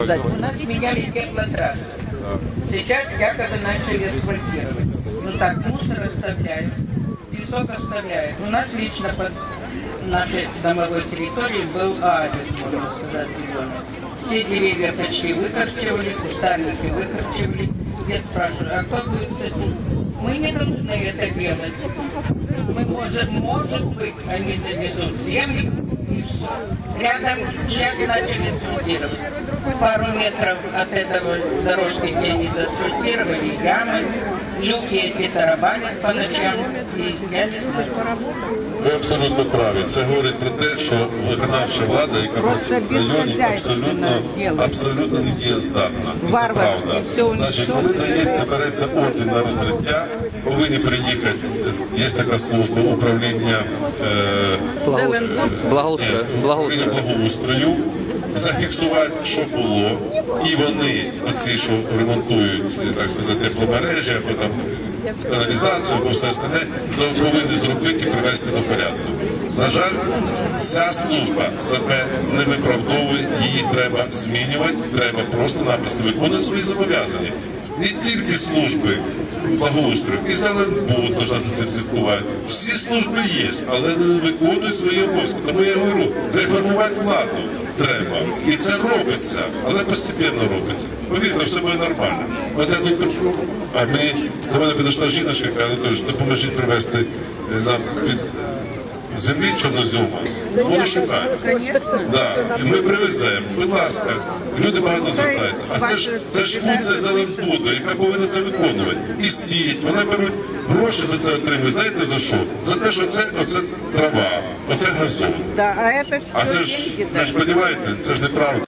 У нас меняли теплотрассы. Сейчас якобы начали асфальтировать. Ну так, мусор оставляют, песок оставляют. У нас лично под нашей домовой территорией был оазис, можно сказать, зеленый. Все деревья почти выкорчевали, кустарники выкорчевали. Я спрашиваю, а кто будет садить? Мы не должны это делать. Мы можем, может быть, они завезут землю и все. Рядом сейчас начали асфальтировать. Пару метров от этого дорожки, где они заасфальтировали, ямы, люки эти тарабанят по ночам. И я не знаю. Ви абсолютно праві. Це говорить про те, що виконавча влада, яка працює в районі, абсолютно, абсолютно не дієздатна. І це правда. Значить, коли дається, береться орден на розриття, повинні приїхати, є така служба управління е, Благоустрою. ні, Благоустрою. зафіксувати, що було, і вони, оці, що ремонтують, так сказати, тепломережі, або там каналізацію, або все остальне, то повинні зробити і привести до порядку. На жаль, ця служба себе не виправдовує, її треба змінювати, треба просто-напросто виконувати свої зобов'язання. Не тільки служби благоустрою, і Зеленбуд должна за цим слідкувати. Всі служби є, але не виконують свої обов'язки. Тому я говорю, реформувати владу треба. І це робиться, але постепенно робиться. Повірте, все буде нормально. От я тут а мені до мене підійшла жіночка, яка Анатолійович, допоможіть привезти е, нам під землі чорнозьома. Вони шукають. Да. І ми привеземо. Будь ласка, люди багато звертаються. А це ж це ж функція Зеленбуду, яка повинна це виконувати. І сіють. Вони беруть гроші за це отримують. Знаєте за що? За те, що це оце трава, оце газон. А А це ж ви ж розумієте, це ж неправда.